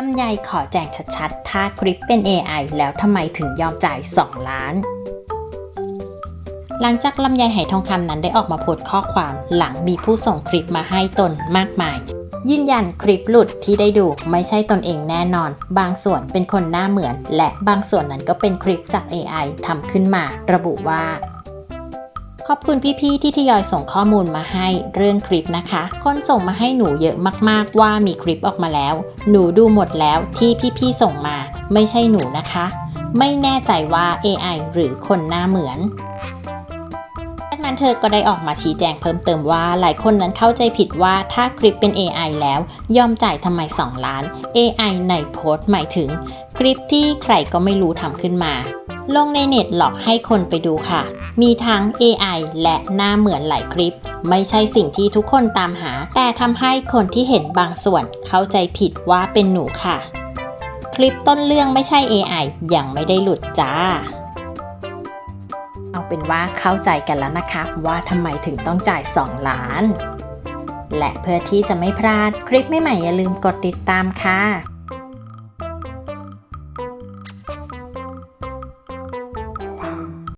ลำไยขอแจงชัดๆ ถ้าคลิปเป็น AI แล้วทำไมถึงยอมจ่าย 2 ล้าน หลังจากลำไยไหทองคำนั้นได้ออกมาโพสต์ข้อความหลังมีผู้ส่งคลิปมาให้ตนมากมาย ยืนยันคลิปหลุดที่ได้ดูไม่ใช่ตนเองแน่นอน บางส่วนเป็นคนหน้าเหมือน และบางส่วนนั้นก็เป็นคลิปจาก AI ทำขึ้นมา ระบุว่า ขอบคุณพี่ๆที่ทยอยส่งข้อมูลมาให้เรื่องคลิปนะคะ คนส่งมาให้หนูเยอะมากๆว่ามีคลิปออกมาแล้ว หนูดูหมดแล้วที่พี่ๆส่งมาไม่ใช่หนูนะคะ ไม่แน่ใจว่า AI หรือคนหน้าเหมือน นั้นเธอก็ได้ออกมาชี้แจงเพิ่มเติมว่าหลายคนนั้นเข้าใจผิดว่าถ้าคลิปเป็น AI แล้วยอมจ่ายทำไม 2 ล้าน AI ในโพสต์หมายถึง คลิปที่ใครก็ไม่รู้ทำขึ้นมา ลงในเน็ตหลอกให้คนไปดูค่ะ มีทั้ง AI และหน้าเหมือนหลายคลิป ไม่ใช่สิ่งที่ทุกคนตามหา แต่ทำให้คนที่เห็นบางส่วนเข้าใจผิดว่าเป็นหนูค่ะ คลิปต้นเรื่องไม่ใช่ AI ยังไม่ได้หลุดจ้า เอาเป็นว่าเข้าใจกันแล้วนะคะ ว่าทำไมถึงต้องจ่าย 2 ล้าน และเพื่อที่จะไม่พลาดคลิปใหม่ๆอย่าลืมกดติดตามค่ะ